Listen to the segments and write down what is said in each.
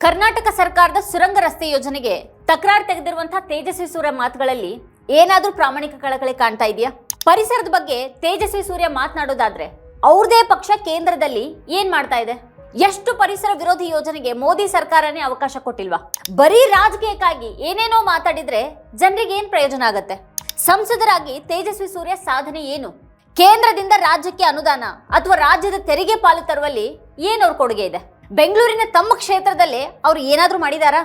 ಕರ್ನಾಟಕ ಸರ್ಕಾರದ ಸುರಂಗ ರಸ್ತೆ ಯೋಜನೆಗೆ ತಕರಾರು ತೆಗೆದಿರುವಂತಹ ತೇಜಸ್ವಿ ಸೂರ್ಯ ಮಾತುಗಳಲ್ಲಿ ಏನಾದ್ರೂ ಪ್ರಾಮಾಣಿಕ ಕಳಕಳಿ ಕಾಣ್ತಾ ಇದೆಯಾ? ಪರಿಸರದ ಬಗ್ಗೆ ತೇಜಸ್ವಿ ಸೂರ್ಯ ಮಾತನಾಡೋದಾದ್ರೆ ಅವ್ರದೇ ಪಕ್ಷ ಕೇಂದ್ರದಲ್ಲಿ ಏನ್ ಮಾಡ್ತಾ ಇದೆ? ಎಷ್ಟು ಪರಿಸರ ವಿರೋಧಿ ಯೋಜನೆಗೆ ಮೋದಿ ಸರ್ಕಾರನೇ ಅವಕಾಶ ಕೊಟ್ಟಿಲ್ವಾ? ಬರೀ ರಾಜಕೀಯಕ್ಕಾಗಿ ಏನೇನೋ ಮಾತಾಡಿದ್ರೆ ಜನರಿಗೆ ಏನ್ ಪ್ರಯೋಜನ ಆಗತ್ತೆ? ಸಂಸದರಾಗಿ ತೇಜಸ್ವಿ ಸೂರ್ಯ ಸಾಧನೆ ಏನು? ಕೇಂದ್ರದಿಂದ ರಾಜ್ಯಕ್ಕೆ ಅನುದಾನ ಅಥವಾ ರಾಜ್ಯದ ತೆರಿಗೆ ಪಾಲು ತರುವಲ್ಲಿ ಏನವ್ರ ಕೊಡುಗೆ ಇದೆ? ಬೆಂಗಳೂರಿನ ತಮ್ಮ ಕ್ಷೇತ್ರದಲ್ಲಿ ಅವ್ರು ಏನಾದರೂ ಮಾಡಿದಾರಾ?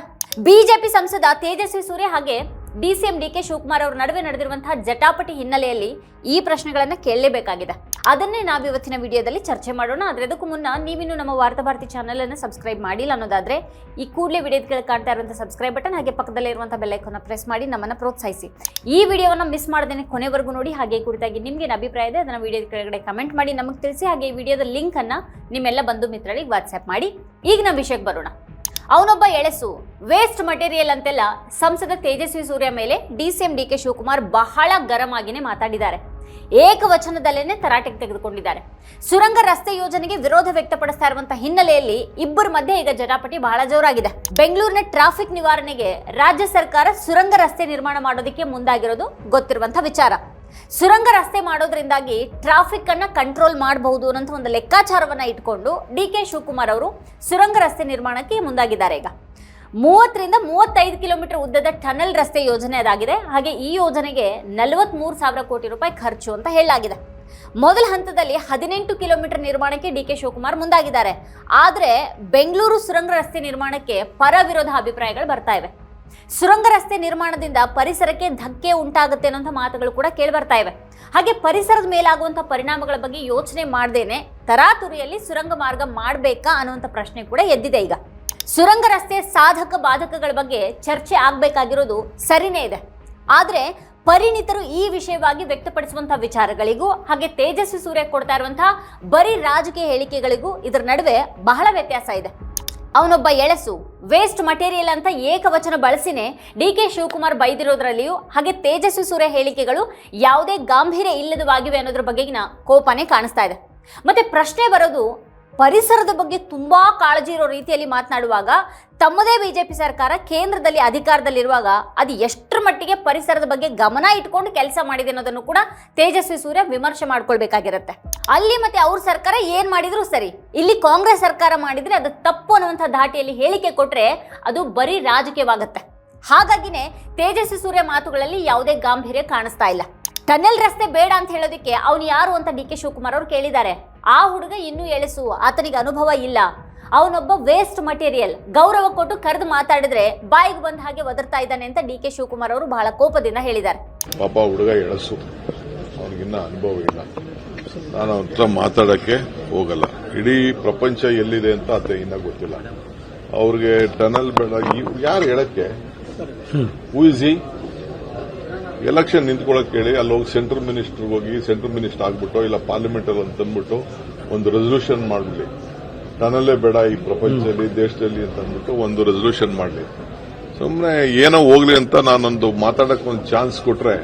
ಬಿಜೆಪಿ ಸಂಸದ ತೇಜಸ್ವಿ ಸೂರ್ಯ ಹಾಗೆ ಡಿಸಿಎಂ ಡಿ ಕೆ ಶಿವಕುಮಾರ್ ಅವರ ನಡುವೆ ನಡೆದಿರುವಂತಹ ಜಟಾಪಟಿ ಹಿನ್ನೆಲೆಯಲ್ಲಿ ಈ ಪ್ರಶ್ನೆಗಳನ್ನು ಕೇಳಲೇಬೇಕಾಗಿದೆ. ಅದನ್ನೇ ನಾವು ಇವತ್ತಿನ ವಿಡಿಯೋದಲ್ಲಿ ಚರ್ಚೆ ಮಾಡೋಣ. ಆದರೆ ಅದಕ್ಕೂ ಮುನ್ನ ನೀವಿನ್ನು ನಮ್ಮ ವಾರ್ತಾ ಭಾರತಿ ಚಾನೆಲ್ ಅನ್ನು ಸಬ್ಸ್ಕ್ರೈಬ್ ಮಾಡಿಲ್ಲ ಅನ್ನೋದಾದ್ರೆ ಈ ಕೂಡಲೇ ವಿಡಿಯೋದ್ಗಳು ಕಾಣ್ತಾ ಇರುವಂಥ ಸಬ್ಸ್ಕ್ರೈಬ್ ಬಟನ್ ಹಾಗೆ ಪಕ್ಕದಲ್ಲೇ ಇರುವಂಥ ಬೆಲ್ ಐಕಾನ್ ಪ್ರೆಸ್ ಮಾಡಿ ನಮ್ಮನ್ನ ಪ್ರೋತ್ಸಾಹಿಸಿ. ಈ ವಿಡಿಯೋವನ್ನು ಮಿಸ್ ಮಾಡದೇನೆ ಕೊನೆವರೆಗೂ ನೋಡಿ. ಹಾಗೆ ಕುರಿತಾಗಿ ನಿಮ್ಗೆ ಅಭಿಪ್ರಾಯ ಇದೆ ಅದನ್ನು ವಿಡಿಯೋ ಕೆಳಗಡೆ ಕಮೆಂಟ್ ಮಾಡಿ. ನಮಗೆ ತಿಳಿಸಿ ಹಾಗೆ ಈ ವಿಡಿಯೋದ ಲಿಂಕ್ ಅನ್ನ ನಿಮ್ಮೆಲ್ಲ ಬಂಧು ಮಿತ್ರರಿಗೆ ವಾಟ್ಸ್ಆ್ಯಪ್ ಮಾಡಿ. ಈಗ ನಮ್ಮ ವಿಷಯಕ್ಕೆ ಬರೋಣ. ಅವನೊಬ್ಬ ಎಳೆಸು. ವೇಸ್ಟ್ ಮಟೀರಿಯಲ್ ಅಂತೆಲ್ಲ ಸಂಸದ ತೇಜಸ್ವಿ ಸೂರ್ಯ ಮೇಲೆ D C M D K Shivakumar ಬಹಳ ಗರಂ ಮಾತಾಡಿದ್ದಾರೆ. ಏಕವಚನದಲ್ಲೇನೆ ತರಾಟೆಗೆ ತೆಗೆದುಕೊಂಡಿದ್ದಾರೆ. ಸುರಂಗ ರಸ್ತೆ ಯೋಜನೆಗೆ ವಿರೋಧ ವ್ಯಕ್ತಪಡಿಸ್ತಾ ಇರುವಂತಹ ಹಿನ್ನೆಲೆಯಲ್ಲಿ ಇಬ್ಬರ ಮಧ್ಯೆ ಈಗ ಜಟಾಪಟಿ ಬಹಳ ಜೋರಾಗಿದೆ. ಬೆಂಗಳೂರಿನ ಟ್ರಾಫಿಕ್ ನಿವಾರಣೆಗೆ ರಾಜ್ಯ ಸರ್ಕಾರ ಸುರಂಗ ರಸ್ತೆ ನಿರ್ಮಾಣ ಮಾಡೋದಕ್ಕೆ ಮುಂದಾಗಿರೋದು ಗೊತ್ತಿರುವಂತಹ ವಿಚಾರ. ಸುರಂಗ ರಸ್ತೆ ಮಾಡೋದ್ರಿಂದಾಗಿ ಟ್ರಾಫಿಕ್ ಅನ್ನ ಕಂಟ್ರೋಲ್ ಮಾಡಬಹುದು ಅನ್ನೋ ಒಂದು ಲೆಕ್ಕಾಚಾರವನ್ನ ಇಟ್ಕೊಂಡು ಡಿ ಕೆ ಶಿವಕುಮಾರ್ ಅವರು ಸುರಂಗ ರಸ್ತೆ ನಿರ್ಮಾಣಕ್ಕೆ ಮುಂದಾಗಿದ್ದಾರೆ ಈಗ. ಮೂವತ್ತರಿಂದ ಮೂವತ್ತೈದು ಕಿಲೋಮೀಟರ್ ಉದ್ದದ ಟನಲ್ ರಸ್ತೆ ಯೋಜನೆ ಅದಾಗಿದೆ. ಹಾಗೆ ಈ ಯೋಜನೆಗೆ ನಲವತ್ಮೂರು ಸಾವಿರ ಕೋಟಿ ರೂಪಾಯಿ ಖರ್ಚು ಅಂತ ಹೇಳಲಾಗಿದೆ. ಮೊದಲ ಹಂತದಲ್ಲಿ ಹದಿನೆಂಟು ಕಿಲೋಮೀಟರ್ ನಿರ್ಮಾಣಕ್ಕೆ ಡಿ ಕೆ ಶಿವಕುಮಾರ್ ಮುಂದಾಗಿದ್ದಾರೆ. ಆದರೆ ಬೆಂಗಳೂರು ಸುರಂಗ ರಸ್ತೆ ನಿರ್ಮಾಣಕ್ಕೆ ಪರ ವಿರೋಧ ಅಭಿಪ್ರಾಯಗಳು ಬರ್ತಾ ಇವೆ. ಸುರಂಗ ರಸ್ತೆ ನಿರ್ಮಾಣದಿಂದ ಪರಿಸರಕ್ಕೆ ಧಕ್ಕೆ ಉಂಟಾಗುತ್ತೆ ಅನ್ನೋಂಥ ಮಾತುಗಳು ಕೂಡ ಕೇಳಿ ಬರ್ತಾ ಇವೆ. ಹಾಗೆ ಪರಿಸರದ ಮೇಲಾಗುವಂಥ ಪರಿಣಾಮಗಳ ಬಗ್ಗೆ ಯೋಚನೆ ಮಾಡದೇನೆ ತರಾತುರಿಯಲ್ಲಿ ಸುರಂಗ ಮಾರ್ಗ ಮಾಡಬೇಕಾ ಅನ್ನುವಂಥ ಪ್ರಶ್ನೆ ಕೂಡ ಎದ್ದಿದೆ ಈಗ. ಸುರಂಗ ರಸ್ತೆ ಸಾಧಕ ಬಾಧಕಗಳ ಬಗ್ಗೆ ಚರ್ಚೆ ಆಗಬೇಕಾಗಿರೋದು ಸರಿನೇ ಇದೆ. ಆದರೆ ಪರಿಣಿತರು ಈ ವಿಷಯವಾಗಿ ವ್ಯಕ್ತಪಡಿಸುವಂತಹ ವಿಚಾರಗಳಿಗೂ ಹಾಗೆ ತೇಜಸ್ವಿ ಸೂರ್ಯ ಕೊಡ್ತಾ ಇರುವಂತಹ ಬರೀ ರಾಜಕೀಯ ಹೇಳಿಕೆಗಳಿಗೂ ಇದರ ನಡುವೆ ಬಹಳ ವ್ಯತ್ಯಾಸ ಇದೆ. ಅವನೊಬ್ಬ ಎಳಸು ವೇಸ್ಟ್ ಮಟೀರಿಯಲ್ ಅಂತ ಏಕವಚನ ಬಳಸಿನೇ ಡಿ ಕೆ ಶಿವಕುಮಾರ್ ಬೈದಿರೋದ್ರಲ್ಲಿಯೂ ಹಾಗೆ ತೇಜಸ್ವಿ ಸೂರ್ಯ ಹೇಳಿಕೆಗಳು ಯಾವುದೇ ಗಾಂಭೀರ್ಯ ಇಲ್ಲದವಾಗಿವೆ ಅನ್ನೋದ್ರ ಬಗೆಗಿನ ಕೋಪನೇ ಕಾಣಿಸ್ತಾ ಇದೆ. ಮತ್ತೆ ಪ್ರಶ್ನೆ ಬರೋದು ಪರಿಸರದ ಬಗ್ಗೆ ತುಂಬಾ ಕಾಳಜಿ ಇರೋ ರೀತಿಯಲ್ಲಿ ಮಾತನಾಡುವಾಗ ತಮ್ಮದೇ ಬಿಜೆಪಿ ಸರ್ಕಾರ ಕೇಂದ್ರದಲ್ಲಿ ಅಧಿಕಾರದಲ್ಲಿರುವಾಗ ಅದು ಎಷ್ಟರ ಮಟ್ಟಿಗೆ ಪರಿಸರದ ಬಗ್ಗೆ ಗಮನ ಇಟ್ಕೊಂಡು ಕೆಲಸ ಮಾಡಿದೆ ಅನ್ನೋದನ್ನು ಕೂಡ ತೇಜಸ್ವಿ ಸೂರ್ಯ ವಿಮರ್ಶೆ ಮಾಡ್ಕೊಳ್ಬೇಕಾಗಿರುತ್ತೆ. ಅಲ್ಲಿ ಮತ್ತೆ ಅವ್ರ ಸರ್ಕಾರ ಏನ್ ಮಾಡಿದ್ರು ಸರಿ. ಇಲ್ಲಿ ಕಾಂಗ್ರೆಸ್ ಸರ್ಕಾರ ಮಾಡಿದ್ರೆ ಅದು ತಪ್ಪು ಅನ್ನುವಂಥ ಧಾಟಿಯಲ್ಲಿ ಹೇಳಿಕೆ ಕೊಟ್ರೆ ಅದು ಬರೀ ರಾಜಕೀಯವಾಗುತ್ತೆ. ಹಾಗಾಗಿನೇ ತೇಜಸ್ವಿ ಸೂರ್ಯ ಮಾತುಗಳಲ್ಲಿ ಯಾವುದೇ ಗಾಂಭೀರ್ಯ ಕಾಣಿಸ್ತಾ ಇಲ್ಲ. ಟನೆಲ್ ರಸ್ತೆ ಬೇಡ ಅಂತ ಹೇಳೋದಕ್ಕೆ ಅವನು ಯಾರು ಅಂತ ಡಿ ಕೆ ಶಿವಕುಮಾರ್ ಅವರು ಕೇಳಿದ್ದಾರೆ. ಆ ಹುಡುಗ ಇನ್ನೂ ಎಳೆಸು, ಆತನಿಗೆ ಅನುಭವ ಇಲ್ಲ. ಅವನೊಬ್ಬ ವೇಸ್ಟ್ ಮಟೀರಿಯಲ್ ಗೌರವ ಕೊಟ್ಟು ಕರೆದು ಮಾತಾಡಿದ್ರೆ ಬಾಯಿಗೆ ಬಂದ ಹಾಗೆ ಒದರ್ತಾ ಇದ್ದಾನೆ ಅಂತ ಡಿ ಕೆ ಶಿವಕುಮಾರ್ ಅವರು ಬಹಳ ಕೋಪದಿಂದ ಹೇಳಿದ್ದಾರೆ. ಪಾಪ ಹುಡುಗ ಎಳಸು. ಅವನಿಗಿನ್ನ ಅನುಭವ ಇಲ್ಲ. ನಾನು ಅವನ ಮಾತಾಡಕ್ಕೆ ಹೋಗಲ್ಲ. ಇಡೀ ಪ್ರಪಂಚ ಎಲ್ಲಿದೆ ಅಂತ ಅದೇ ಇನ್ನ ಗೊತ್ತಿಲ್ಲ. ಅವ್ರಿಗೆ ಟನಲ್ ಬೇಡ ಯಾರು ಹೇಳಕ್ಕೆ ಹೂಯಿಸಿ ಎಲೆಕ್ಷನ್ ನಿಂತ್ಕೊಳ್ಳೋಕೆ ಹೇಳಿ ಅಲ್ಲಿ ಹೋಗಿ ಸೆಂಟ್ರಲ್ ಮಿನಿಸ್ಟರ್ ಹೋಗಿ ಸೆಂಟ್ರಲ್ ಮಿನಿಸ್ಟರ್ ಆಗ್ಬಿಟ್ಟು ಇಲ್ಲ ಪಾರ್ಲಿಮೆಂಟ್ ಅಲ್ಲಿ ತಂದ್ಬಿಟ್ಟು ಒಂದು ರೆಸಲ್ಯೂಷನ್ ಮಾಡಲಿ. ತನ್ನಲ್ಲೇ ಬೇಡ ಈ ಪ್ರಪಂಚದಲ್ಲಿ ದೇಶದಲ್ಲಿ ಅಂತ ಅಂದ್ಬಿಟ್ಟು ಒಂದು ರೆಸಲ್ಯೂಷನ್ ಮಾಡಲಿ. ಸುಮ್ಮನೆ ಏನೋ ಹೋಗ್ಲಿ ಅಂತ ನಾನೊಂದು ಮಾತಾಡಕ್ ಒಂದು ಚಾನ್ಸ್ ಕೊಟ್ರೆ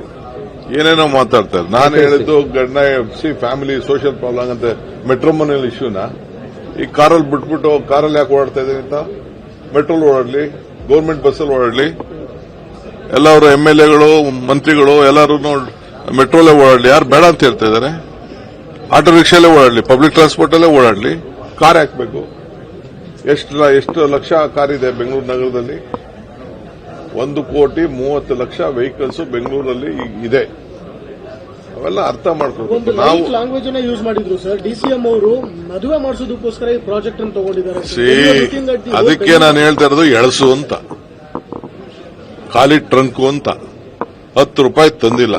ಏನೇನೋ ಮಾತಾಡ್ತಾರೆ ನಾನು ಹೇಳಿದ್ದು ಗಂಡ ಸಿ ಫ್ಯಾಮಿಲಿ ಸೋಷಿಯಲ್ ಪ್ರಾಬ್ಲಮ್ ಅಂತ ಮೆಟ್ರೋಮನಿಯಲ್ ಇಶ್ಯೂನ ಈ ಕಾರಲ್ಲಿ ಬಿಟ್ಬಿಟ್ಟು ಕಾರಲ್ಲಿ ಯಾಕೆ ಓಡಾಡ್ತಾ ಇದ್ದೀನಿ ಅಂತ? ಮೆಟ್ರೋಲ್ ಓಡಾಡಲಿ ಗೌರ್ಮೆಂಟ್ ಬಸ್ಸಲ್ಲಿ ಓಡಾಡ್ಲಿ ಎಲ್ಲವರು ಎಂ ಎಲ್ ಎಗಳು ಮಂತ್ರಿಗಳು ಎಲ್ಲರೂ ಮೆಟ್ರೋಲೇ ಓಡಾಡಲಿ. ಯಾರು ಬೇಡ ಅಂತ ಹೇಳ್ತಾ ಇದ್ದಾರೆ. ಆಟೋ ರಿಕ್ಷಾಲೇ ಓಡಾಡ್ಲಿ ಪಬ್ಲಿಕ್ ಟ್ರಾನ್ಸ್ಪೋರ್ಟ್ ಅಲ್ಲೇ ಓಡಾಡ್ಲಿ. ಕಾರ್ ಹಾಕಬೇಕು. ಎಷ್ಟು ಎಷ್ಟು ಲಕ್ಷ ಕಾರ್ ಇದೆ ಬೆಂಗಳೂರು ನಗರದಲ್ಲಿ? ಒಂದು ಕೋಟಿ ಮೂವತ್ತು ಲಕ್ಷ ವೆಹಿಕಲ್ಸ್ ಬೆಂಗಳೂರಲ್ಲಿ ಇದೆ. ಅವೆಲ್ಲ ಅರ್ಥ ಮಾಡ್ಕೊಂಡು ಮಾಡ್ಕೊಬೇಕು ನಾವು ಲ್ಯಾಂಗ್ವೇಜ್ ಅನ್ನ ಯೂಸ್ ಮಾಡಿದ್ರು ಸರ್ ಡಿಸಿಎಂ ಅವರು ಮದುವೆ ಮಾಡಿಸೋದಕ್ಕೋಸ್ಕರ ಈ ಪ್ರಾಜೆಕ್ಟ್ ಅನ್ನು ತಗೊಂಡಿದ್ದಾರೆ ಅದಕ್ಕೆ ನಾನು ಹೇಳ್ತಾ ಇರೋದು ಎಳಸು ಅಂತ. ಖಾಲಿ ಟ್ರಂಕು ಅಂತ. ಹತ್ತು ರೂಪಾಯಿ ತಂದಿಲ್ಲ.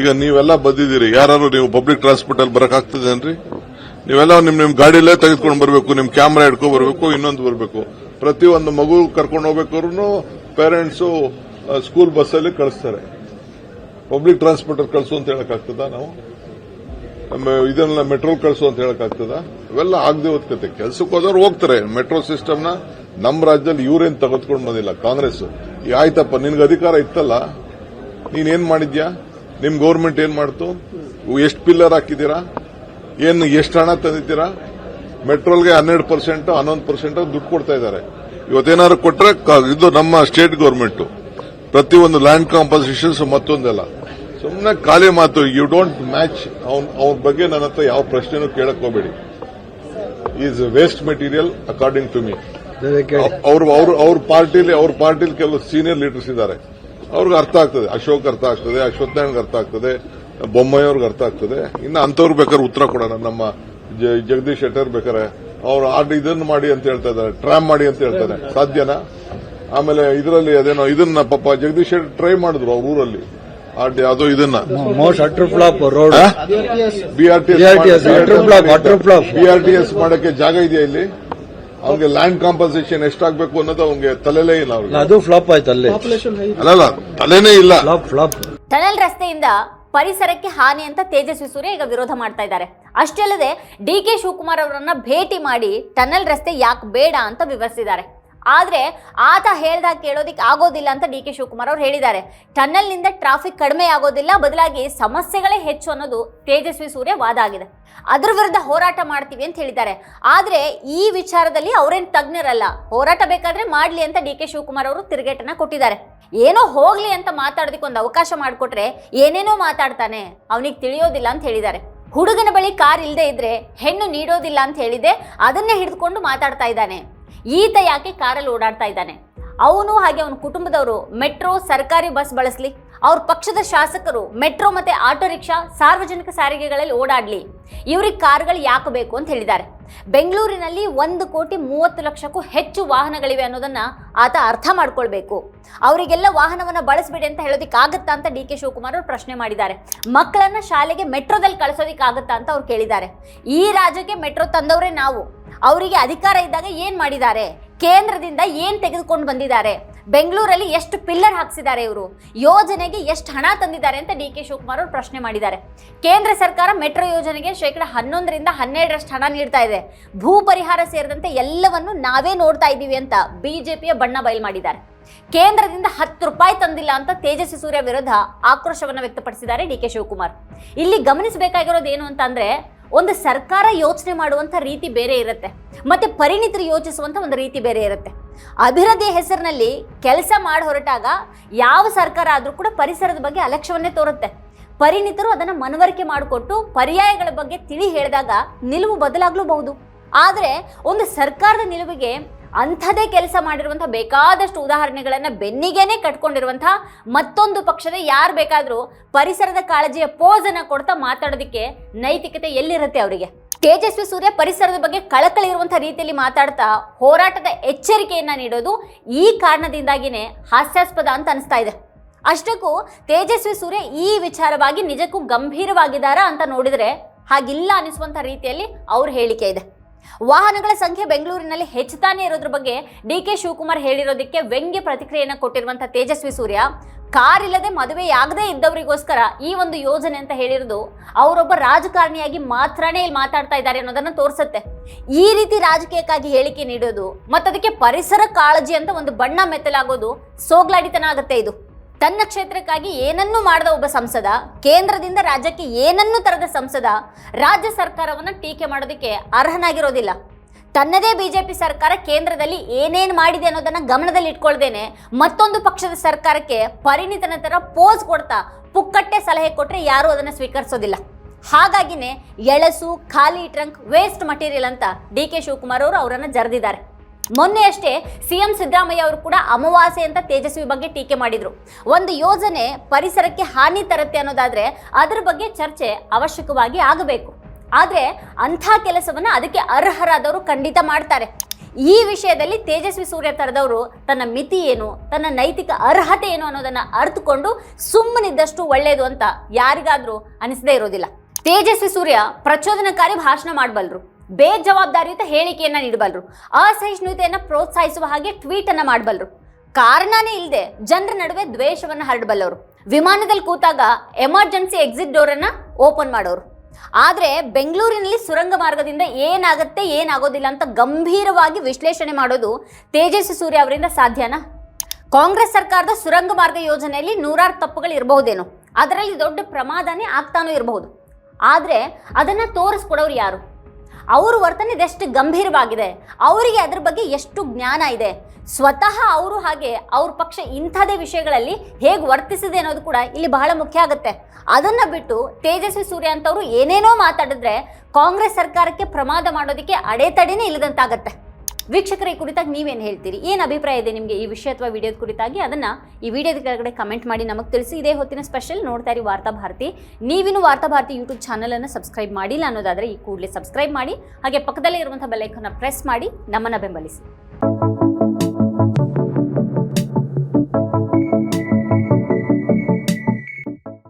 ಈಗ ನೀವೆಲ್ಲ ಬಂದಿದ್ದೀರಿ. ಯಾರು ನೀವು ಪಬ್ಲಿಕ್ ಟ್ರಾನ್ಸ್ಪೋರ್ಟ್ ಅಲ್ಲಿ ಬರಕ್ ಆಗ್ತದೇನ್ರಿ? ನೀವೆಲ್ಲ ನಿಮ್ ನಿಮ್ ಗಾಡಿಯಲ್ಲೇ ತೆಗೆದುಕೊಂಡು ಬರಬೇಕು, ನಿಮ್ ಕ್ಯಾಮ್ರಾ ಹಿಡ್ಕೊಂಡು ಬರಬೇಕು, ಇನ್ನೊಂದು ಬರಬೇಕು. ಪ್ರತಿ ಒಂದು ಮಗು ಕರ್ಕೊಂಡು ಹೋಗ್ಬೇಕಾದ್ರು ಪೇರೆಂಟ್ಸ್ ಸ್ಕೂಲ್ ಬಸ್ಸಲ್ಲಿ ಕಳಿಸ್ತಾರೆ. ಪಬ್ಲಿಕ್ ಟ್ರಾನ್ಸ್ಪೋರ್ಟ್ ಅಲ್ಲಿ ಕಳಿಸು ಅಂತ ಹೇಳಕ್ ಆಗ್ತದ ನಾವು? ಇದನ್ನೆಲ್ಲ ಇದನ್ನ ಮೆಟ್ರೋ ಕಳಿಸು ಅಂತ ಹೇಳಕ್ ಆಗ್ತದ? ಇವೆಲ್ಲ ಆಗದೆ ಹೋದ್ ಕತೆ. ಕೆಲ್ಸಕ್ಕೆ ಹೋದವ್ರು ಹೋಗ್ತಾರೆ. ಮೆಟ್ರೋ ಸಿಸ್ಟಮ್ನ ನಮ್ಮ ರಾಜ್ಯದಲ್ಲಿ ಇವ್ರೇನ್ ತೆಗೆದುಕೊಂಡು ಬಂದಿಲ್ಲ. ಕಾಂಗ್ರೆಸ್ ಆಯ್ತಪ್ಪ, ನಿನ್ಗೆ ಅಧಿಕಾರ ಇತ್ತಲ್ಲ? ನೀನ್ ಏನ್ ಮಾಡಿದ್ಯಾ? ನಿಮ್ ಗೌರ್ಮೆಂಟ್ ಏನ್ ಮಾಡ್ತು? ಎಷ್ಟು ಪಿಲ್ಲರ್ ಹಾಕಿದ್ದೀರಾ? ಏನು ಎಷ್ಟು ಹಣ ತಂದಿದ್ದೀರಾ? ಮೆಟ್ರೋಲ್ಗೆ ಹನ್ನೆರಡು ಪರ್ಸೆಂಟ್, ಹನ್ನೊಂದು ಪರ್ಸೆಂಟ್ ದುಡ್ಡು ಕೊಡ್ತಾ ಇದ್ದಾರೆ. ಇವತ್ತೇನಾದ್ರು ಕೊಟ್ರೆ ಇದು ನಮ್ಮ ಸ್ಟೇಟ್ ಗೌರ್ಮೆಂಟ್. ಪ್ರತಿಯೊಂದು ಲ್ಯಾಂಡ್ ಕಾಂಪನ್ಸೇಷನ್ಸ್ ಮತ್ತೊಂದೆಲ್ಲ. ಸುಮ್ಮನೆ ಖಾಲಿ ಮಾತು ಯು ಡೋಂಟ್ ಮ್ಯಾಚ್ ಅವ್ರ ಬಗ್ಗೆ ನನ್ನ ಹತ್ರ ಯಾವ ಪ್ರಶ್ನೆನೂ ಕೇಳಕ್ ಹೋಗಬೇಡಿ. Is waste material according to me ಅವ್ರು ಅವ್ರ ಅವ್ರ ಪಾರ್ಟಿಲಿ ಅವ್ರ ಪಾರ್ಟಿಲಿ ಕೆಲವು ಸೀನಿಯರ್ ಲೀಡರ್ಸ್ ಇದ್ದಾರೆ. ಅವ್ರಿಗೆ ಅರ್ಥ ಆಗ್ತದೆ. ಅಶೋಕ್ ಅರ್ಥ ಆಗ್ತದೆ ಅಶ್ವತ್ಥನಾರಾಯಣ್ಗೆ ಅರ್ಥ ಆಗ್ತದೆ ಬೊಮ್ಮಾಯಿಯವ್ರಿಗೆ ಅರ್ಥ ಆಗ್ತದೆ. ಇನ್ನು ಅಂತವ್ರು ಬೇಕಾದ್ರೆ ಉತ್ತರ ಕೊಡೋಣ. ನಮ್ಮ ಜಗದೀಶ್ ಶೆಟ್ಟರ್ ಬೇಕಾರೆ ಅವ್ರು ಆಡ್ ಇದನ್ನು ಮಾಡಿ ಅಂತ ಹೇಳ್ತಾ ಇದ್ದಾರೆ. ಟ್ರಾಮ್ ಮಾಡಿ ಅಂತ ಹೇಳ್ತಾರೆ. ಸಾಧ್ಯನಾ? ಆಮೇಲೆ ಇದರಲ್ಲಿ ಅದೇನೋ ಇದನ್ನ ಪಾಪ ಜಗದೀಶ್ ಶೆಟ್ಟರ್ ಟ್ರೈ ಮಾಡಿದ್ರು ಅವ್ರ ಊರಲ್ಲಿ. ಯಾವುದೋ ಇದನ್ನ. Most utter flop road. BRTS. BRTS ಮಾಡಕ್ಕೆ ಜಾಗ ಇದೆಯಾ ಇಲ್ಲಿ? ಅವ್ನಿಗೆ ಲ್ಯಾಂಡ್ ಕಾಂಪನ್ಸೇಷನ್ ಎಷ್ಟಾಗಬೇಕು ಅನ್ನೋದು ಅವ್ನಿಗೆ ತಲೆಲೇ ಇಲ್ಲ ಅವ್ರಿಗೆ. ಅದು ಫ್ಲಾಪ್ ಆಯ್ತು ಅಲ್ಲಿ. ಅಲ್ಲಲ್ಲ ತಲೆನೇ ಇಲ್ಲ. ಫ್ಲಾಪ್ ಫ್ಲಾಪ್ ಟನಲ್ ರಸ್ತೆಯಿಂದ ಪರಿಸರಕ್ಕೆ ಹಾನಿ ಅಂತ ತೇಜಸ್ವಿ ಸೂರ್ಯ ಈಗ ವಿರೋಧ ಮಾಡ್ತಾ ಇದ್ದಾರೆ. ಅಷ್ಟೇ ಅಲ್ಲದೆ ಡಿ ಕೆ ಶಿವಕುಮಾರ್ ಅವರನ್ನ ಭೇಟಿ ಮಾಡಿ ಟನಲ್ ರಸ್ತೆ ಯಾಕೆ ಬೇಡ ಅಂತ ವಿವರಿಸಿದ್ದಾರೆ. ಆದ್ರೆ ಆತ ಹೇಳ್ದಾಗ ಕೇಳೋದಿಕ್ಕೆ ಆಗೋದಿಲ್ಲ ಅಂತ ಡಿ ಕೆ ಶಿವಕುಮಾರ್ ಅವರು ಹೇಳಿದ್ದಾರೆ. ಟನ್ನಲ್ನಿಂದ ಟ್ರಾಫಿಕ್ ಕಡಿಮೆ ಆಗೋದಿಲ್ಲ, ಬದಲಾಗಿ ಸಮಸ್ಯೆಗಳೇ ಹೆಚ್ಚು ಅನ್ನೋದು ತೇಜಸ್ವಿ ಸೂರ್ಯ ವಾದ ಆಗಿದೆ. ಅದ್ರ ವಿರುದ್ಧ ಹೋರಾಟ ಮಾಡ್ತೀವಿ ಅಂತ ಹೇಳಿದ್ದಾರೆ. ಆದರೆ ಈ ವಿಚಾರದಲ್ಲಿ ಅವರೇನು ತಜ್ಞರಲ್ಲ, ಹೋರಾಟ ಬೇಕಾದ್ರೆ ಮಾಡಲಿ ಅಂತ ಡಿ ಕೆ ಶಿವಕುಮಾರ್ ಅವರು ತಿರುಗೇಟನ್ನ ಕೊಟ್ಟಿದ್ದಾರೆ. ಏನೋ ಹೋಗ್ಲಿ ಅಂತ ಮಾತಾಡೋದಕ್ಕೆ ಒಂದು ಅವಕಾಶ ಮಾಡಿಕೊಟ್ರೆ ಏನೇನೋ ಮಾತಾಡ್ತಾನೆ, ಅವನಿಗೆ ತಿಳಿಯೋದಿಲ್ಲ ಅಂತ ಹೇಳಿದ್ದಾರೆ. ಹುಡುಗನ ಬಳಿ ಕಾರ್ ಇಲ್ಲದೆ ಇದ್ರೆ ಹೆಣ್ಣು ನೀಡೋದಿಲ್ಲ ಅಂತ ಹೇಳಿದೆ ಅದನ್ನೇ ಹಿಡಿದುಕೊಂಡು ಮಾತಾಡ್ತಾ ಇದ್ದಾನೆ. ಈತ ಯಾಕೆ ಕಾರಲ್ಲಿ ಓಡಾಡ್ತಾ ಇದ್ದಾನೆ? ಅವನು ಹಾಗೆ ಅವನ ಕುಟುಂಬದವರು ಮೆಟ್ರೋ, ಸರ್ಕಾರಿ ಬಸ್ ಬಳಸಲಿ. ಅವ್ರ ಪಕ್ಷದ ಶಾಸಕರು ಮೆಟ್ರೋ ಮತ್ತೆ ಆಟೋ ರಿಕ್ಷಾ ಸಾರ್ವಜನಿಕ ಸಾರಿಗೆಗಳಲ್ಲಿ ಓಡಾಡಲಿ. ಇವ್ರಿಗೆ ಕಾರ್ಗಳು ಯಾಕೆ ಬೇಕು ಅಂತ ಹೇಳಿದ್ದಾರೆ. ಬೆಂಗಳೂರಿನಲ್ಲಿ ಒಂದು ಕೋಟಿ ಮೂವತ್ತು ಲಕ್ಷಕ್ಕೂ ಹೆಚ್ಚು ವಾಹನಗಳಿವೆ ಅನ್ನೋದನ್ನ ಆತ ಅರ್ಥ ಮಾಡ್ಕೊಳ್ಬೇಕು. ಅವರಿಗೆಲ್ಲ ವಾಹನವನ್ನ ಬಳಸಬೇಡಿ ಅಂತ ಹೇಳೋದಕ್ಕಾಗತ್ತಾ ಅಂತ ಡಿ ಕೆ ಶಿವಕುಮಾರ್ ಅವರು ಪ್ರಶ್ನೆ ಮಾಡಿದ್ದಾರೆ. ಮಕ್ಕಳನ್ನು ಶಾಲೆಗೆ ಮೆಟ್ರೋದಲ್ಲಿ ಕಳಿಸೋದಕ್ಕಾಗತ್ತಾ ಅಂತ ಅವ್ರು ಕೇಳಿದ್ದಾರೆ. ಈ ರಾಜ್ಯಕ್ಕೆ ಮೆಟ್ರೋ ತಂದವರೇ ನಾವು. ಅವರಿಗೆ ಅಧಿಕಾರ ಇದ್ದಾಗ ಏನು ಮಾಡಿದ್ದಾರೆ? ಕೇಂದ್ರದಿಂದ ಏನು ತೆಗೆದುಕೊಂಡು ಬಂದಿದ್ದಾರೆ? ಬೆಂಗಳೂರಲ್ಲಿ ಎಷ್ಟು ಪಿಲ್ಲರ್ ಹಾಕ್ಸಿದ್ದಾರೆ ಇವರು? ಯೋಜನೆಗೆ ಎಷ್ಟು ಹಣ ತಂದಿದ್ದಾರೆ ಅಂತ ಡಿ ಕೆ ಶಿವಕುಮಾರ್ ಅವರು ಪ್ರಶ್ನೆ ಮಾಡಿದ್ದಾರೆ. ಕೇಂದ್ರ ಸರ್ಕಾರ ಮೆಟ್ರೋ ಯೋಜನೆಗೆ ಶೇಕಡ ಹನ್ನೊಂದರಿಂದ ಹನ್ನೆರಡರಷ್ಟು ಹಣ ನೀಡ್ತಾ ಇದೆ. ಭೂ ಪರಿಹಾರ ಸೇರಿದಂತೆ ಎಲ್ಲವನ್ನು ನಾವೇ ನೋಡ್ತಾ ಇದ್ದೀವಿ ಅಂತ ಬಿಜೆಪಿಯ ಬಣ್ಣ ಬಯಲು ಮಾಡಿದ್ದಾರೆ. ಕೇಂದ್ರದಿಂದ ಹತ್ತು ರೂಪಾಯಿ ತಂದಿಲ್ಲ ಅಂತ ತೇಜಸ್ವಿ ಸೂರ್ಯ ವಿರುದ್ಧ ಆಕ್ರೋಶವನ್ನು ವ್ಯಕ್ತಪಡಿಸಿದ್ದಾರೆ ಡಿ ಕೆ ಶಿವಕುಮಾರ್. ಇಲ್ಲಿ ಗಮನಿಸಬೇಕಾಗಿರೋದು ಏನು ಅಂತಂದ್ರೆ ಒಂದು ಸರ್ಕಾರ ಯೋಚನೆ ಮಾಡುವಂಥ ರೀತಿ ಬೇರೆ ಇರುತ್ತೆ. ಮತ್ತೆ ಪರಿಣಿತರು ಯೋಚಿಸುವಂಥ ಒಂದು ರೀತಿ ಬೇರೆ ಇರುತ್ತೆ. ಅಭಿವೃದ್ಧಿ ಹೆಸರಿನಲ್ಲಿ ಕೆಲಸ ಮಾಡಿ ಹೊರಟಾಗ ಯಾವ ಸರ್ಕಾರ ಆದರೂ ಕೂಡ ಪರಿಸರದ ಬಗ್ಗೆ ಅಲಕ್ಷ್ಯವನ್ನೇ ತೋರುತ್ತೆ. ಪರಿಣಿತರು ಅದನ್ನು ಮನವರಿಕೆ ಮಾಡಿಕೊಟ್ಟು ಪರ್ಯಾಯಗಳ ಬಗ್ಗೆ ತಿಳಿ ಹೇಳಿದಾಗ ನಿಲುವು ಬದಲಾಗಲೂಬಹುದು. ಆದರೆ ಒಂದು ಸರ್ಕಾರದ ನಿಲುವಿಗೆ ಅಂಥದೇ ಕೆಲಸ ಮಾಡಿರುವಂಥ ಬೇಕಾದಷ್ಟು ಉದಾಹರಣೆಗಳನ್ನು ಬೆನ್ನಿಗೇನೆ ಕಟ್ಕೊಂಡಿರುವಂಥ ಮತ್ತೊಂದು ಪಕ್ಷದ ಯಾರು ಬೇಕಾದರೂ ಪರಿಸರದ ಕಾಳಜಿಯ ಪೋಸನ್ನು ಕೊಡ್ತಾ ಮಾತಾಡೋದಕ್ಕೆ ನೈತಿಕತೆ ಎಲ್ಲಿರುತ್ತೆ ಅವರಿಗೆ? ತೇಜಸ್ವಿ ಸೂರ್ಯ ಪರಿಸರದ ಬಗ್ಗೆ ಕಳಕಳಿ ಇರುವಂಥ ರೀತಿಯಲ್ಲಿ ಮಾತಾಡ್ತಾ ಹೋರಾಟದ ಎಚ್ಚರಿಕೆಯನ್ನು ನೀಡೋದು ಈ ಕಾರಣದಿಂದಾಗಿನೇ ಹಾಸ್ಯಾಸ್ಪದ ಅಂತ ಅನಿಸ್ತಾ ಇದೆ. ಅಷ್ಟಕ್ಕೂ ತೇಜಸ್ವಿ ಸೂರ್ಯ ಈ ವಿಚಾರವಾಗಿ ನಿಜಕ್ಕೂ ಗಂಭೀರವಾಗಿದ್ದಾರಾ ಅಂತ ನೋಡಿದರೆ ಹಾಗಿಲ್ಲ ಅನಿಸುವಂಥ ರೀತಿಯಲ್ಲಿ ಅವ್ರ ಹೇಳಿಕೆ ಇದೆ. ವಾಹನಗಳ ಸಂಖ್ಯೆ ಬೆಂಗಳೂರಿನಲ್ಲಿ ಹೆಚ್ಚುತ್ತಾನೆ ಇರೋದ್ರ ಬಗ್ಗೆ ಡಿ ಕೆ ಶಿವಕುಮಾರ್ ಹೇಳಿರೋದಕ್ಕೆ ವ್ಯಂಗ್ಯ ಪ್ರತಿಕ್ರಿಯೆಯನ್ನು ಕೊಟ್ಟಿರುವಂತಹ ತೇಜಸ್ವಿ ಸೂರ್ಯ ಕಾರ್ ಇಲ್ಲದೆ ಮದುವೆಯಾಗದೇ ಇದ್ದವರಿಗೋಸ್ಕರ ಈ ಒಂದು ಯೋಜನೆ ಅಂತ ಹೇಳಿರೋದು ಅವರೊಬ್ಬ ರಾಜಕಾರಣಿಯಾಗಿ ಮಾತ್ರನೇ ಇಲ್ಲಿ ಮಾತಾಡ್ತಾ ಇದ್ದಾರೆ ಅನ್ನೋದನ್ನ ತೋರಿಸುತ್ತೆ. ಈ ರೀತಿ ರಾಜಕೀಯಕ್ಕಾಗಿ ಹೇಳಿಕೆ ನೀಡೋದು ಮತ್ತದಕ್ಕೆ ಪರಿಸರ ಕಾಳಜಿ ಅಂತ ಒಂದು ಬಣ್ಣ ಮೆತ್ತಲಾಗೋದು ಸೋಗ್ಲಾಡಿತನ ಆಗುತ್ತೆ ಇದು. ತನ್ನ ಕ್ಷೇತ್ರಕ್ಕಾಗಿ ಏನನ್ನೂ ಮಾಡದ ಒಬ್ಬ ಸಂಸದ, ಕೇಂದ್ರದಿಂದ ರಾಜ್ಯಕ್ಕೆ ಏನನ್ನೂ ತರದ ಸಂಸದ, ರಾಜ್ಯ ಸರ್ಕಾರವನ್ನು ಟೀಕೆ ಮಾಡೋದಕ್ಕೆ ಅರ್ಹನಾಗಿರೋದಿಲ್ಲ. ತನ್ನದೇ ಬಿಜೆಪಿ ಸರ್ಕಾರ ಕೇಂದ್ರದಲ್ಲಿ ಏನೇನು ಮಾಡಿದೆ ಅನ್ನೋದನ್ನ ಗಮನದಲ್ಲಿ ಇಟ್ಕೊಳ್ದೇನೆ ಮತ್ತೊಂದು ಪಕ್ಷದ ಸರ್ಕಾರಕ್ಕೆ ಪರಿಣಿತನ ಥರ ಪೋಸ್ ಕೊಡ್ತಾ ಪುಕ್ಕಟ್ಟೆ ಸಲಹೆ ಕೊಟ್ಟರೆ ಯಾರೂ ಅದನ್ನು ಸ್ವೀಕರಿಸೋದಿಲ್ಲ. ಹಾಗಾಗಿನೇ ಎಳಸು, ಖಾಲಿ ಟ್ರಂಕ್ ವೇಸ್ಟ್ ಮಟೀರಿಯಲ್ ಅಂತ ಡಿ ಕೆ ಶಿವಕುಮಾರ್ ಅವರು ಅವರನ್ನು ಜರೆದಿದ್ದಾರೆ. ಮೊನ್ನೆ ಅಷ್ಟೇ ಸಿಎಂ ಸಿದ್ದರಾಮಯ್ಯ ಅವರು ಕೂಡ ಅಮಾವಾಸ್ಯೆ ಅಂತ ತೇಜಸ್ವಿ ಬಗ್ಗೆ ಟೀಕೆ ಮಾಡಿದ್ರು. ಒಂದು ಯೋಜನೆ ಪರಿಸರಕ್ಕೆ ಹಾನಿ ತರುತ್ತೆ ಅನ್ನೋದಾದ್ರೆ ಅದರ ಬಗ್ಗೆ ಚರ್ಚೆ ಅವಶ್ಯಕವಾಗಿ ಆಗಬೇಕು. ಆದರೆ ಅಂಥ ಕೆಲಸವನ್ನ ಅದಕ್ಕೆ ಅರ್ಹರಾದವರು ಖಂಡಿತ ಮಾಡ್ತಾರೆ. ಈ ವಿಷಯದಲ್ಲಿ ತೇಜಸ್ವಿ ಸೂರ್ಯ ತರದವರು ತನ್ನ ಮಿತಿ ಏನು, ತನ್ನ ನೈತಿಕ ಅರ್ಹತೆ ಏನು ಅನ್ನೋದನ್ನ ಅರ್ಥಕೊಂಡು ಸುಮ್ಮನಿದ್ದಷ್ಟು ಒಳ್ಳೆಯದು ಅಂತ ಯಾರಿಗಾದರೂ ಅನಿಸದೇ ಇರೋದಿಲ್ಲ. ತೇಜಸ್ವಿ ಸೂರ್ಯ ಪ್ರಚೋದನಕಾರಿ ಭಾಷಣ ಮಾಡಬಲ್ಲರು ಬೇಜವಾಬ್ದಾರಿಯುತ ಹೇಳಿಕೆಯನ್ನ ನೀಡಬಲ್ಲರು ಅಸಹಿಷ್ಣುತೆಯನ್ನು ಪ್ರೋತ್ಸಾಹಿಸುವ ಹಾಗೆ ಟ್ವೀಟನ್ನು ಮಾಡಬಲ್ಲರು ಕಾರಣನೇ ಇಲ್ಲದೆ ಜನರ ನಡುವೆ ದ್ವೇಷವನ್ನ ಹರಡಬಲ್ಲವರು. ವಿಮಾನದಲ್ಲಿ ಕೂತಾಗ ಎಮರ್ಜೆನ್ಸಿ ಎಕ್ಸಿಟ್ ಡೋರನ್ನು ಓಪನ್ ಮಾಡೋರು. ಆದರೆ ಬೆಂಗಳೂರಿನಲ್ಲಿ ಸುರಂಗ ಮಾರ್ಗದಿಂದ ಏನಾಗುತ್ತೆ, ಏನಾಗೋದಿಲ್ಲ ಅಂತ ಗಂಭೀರವಾಗಿ ವಿಶ್ಲೇಷಣೆ ಮಾಡೋದು ತೇಜಸ್ವಿ ಸೂರ್ಯ ಅವರಿಂದ ಸಾಧ್ಯನಾ? ಕಾಂಗ್ರೆಸ್ ಸರ್ಕಾರದ ಸುರಂಗ ಮಾರ್ಗ ಯೋಜನೆಯಲ್ಲಿ ನೂರಾರು ತಪ್ಪುಗಳು ಇರಬಹುದೇನೋ. ಅದರಲ್ಲಿ ದೊಡ್ಡ ಪ್ರಮಾದನೇ ಆಗ್ತಾನೂ ಇರಬಹುದು. ಆದರೆ ಅದನ್ನು ತೋರಿಸ್ಕೊಡೋರು ಯಾರು? ಅವ್ರ ವರ್ತನೆ ಇದೆಷ್ಟು ಗಂಭೀರವಾಗಿದೆ. ಅವರಿಗೆ ಅದ್ರ ಬಗ್ಗೆ ಎಷ್ಟು ಜ್ಞಾನ ಇದೆ. ಸ್ವತಃ ಅವರು ಹಾಗೆ ಅವ್ರ ಪಕ್ಷ ಇಂಥದೇ ವಿಷಯಗಳಲ್ಲಿ ಹೇಗೆ ವರ್ತಿಸಿದೆ ಅನ್ನೋದು ಕೂಡ ಇಲ್ಲಿ ಬಹಳ ಮುಖ್ಯ ಆಗುತ್ತೆ. ಅದನ್ನ ಬಿಟ್ಟು ತೇಜಸ್ವಿ ಸೂರ್ಯ ಅಂತವರು ಏನೇನೋ ಮಾತಾಡಿದ್ರೆ ಕಾಂಗ್ರೆಸ್ ಸರ್ಕಾರಕ್ಕೆ ಪ್ರಮಾದ ಮಾಡೋದಕ್ಕೆ ಅಡೆತಡೆನೇ ಇಲ್ಲದಂತಾಗತ್ತೆ. ವೀಕ್ಷಕರ ಈ ಕುರಿತಾಗಿ ನೀವೇನು ಹೇಳ್ತೀರಿ? ಏನು ಅಭಿಪ್ರಾಯ ಇದೆ ನಿಮಗೆ ಈ ವಿಷಯ ಅಥವಾ ವಿಡಿಯೋದ ಕುರಿತಾಗಿ? ಅದನ್ನು ಈ ವಿಡಿಯೋದ ಕೆಳಗಡೆ ಕಮೆಂಟ್ ಮಾಡಿ ನಮಗೆ ತಿಳಿಸಿ. ಇದೇ ಹೊತ್ತಿನ ಸ್ಪೆಷಲ್ ನೋಡ್ತಾ ಇರಿ ವಾರ್ತಾ ಭಾರತಿ. ನೀವಿನ್ನು ವಾರ್ತಾ ಭಾರತಿ ಯೂಟ್ಯೂಬ್ ಚಾನಲನ್ನು ಸಬ್ಸ್ಕ್ರೈಬ್ ಮಾಡಿಲ್ಲ ಅನ್ನೋದಾದರೆ ಈ ಕೂಡಲೇ ಸಬ್ಸ್ಕ್ರೈಬ್ ಮಾಡಿ. ಹಾಗೆ ಪಕ್ಕದಲ್ಲೇ ಇರುವಂಥ ಬೆಲ್ಲೈಕನ್ನು ಪ್ರೆಸ್ ಮಾಡಿ. ನಮ್ಮನ್ನು ಬೆಂಬಲಿಸಿ.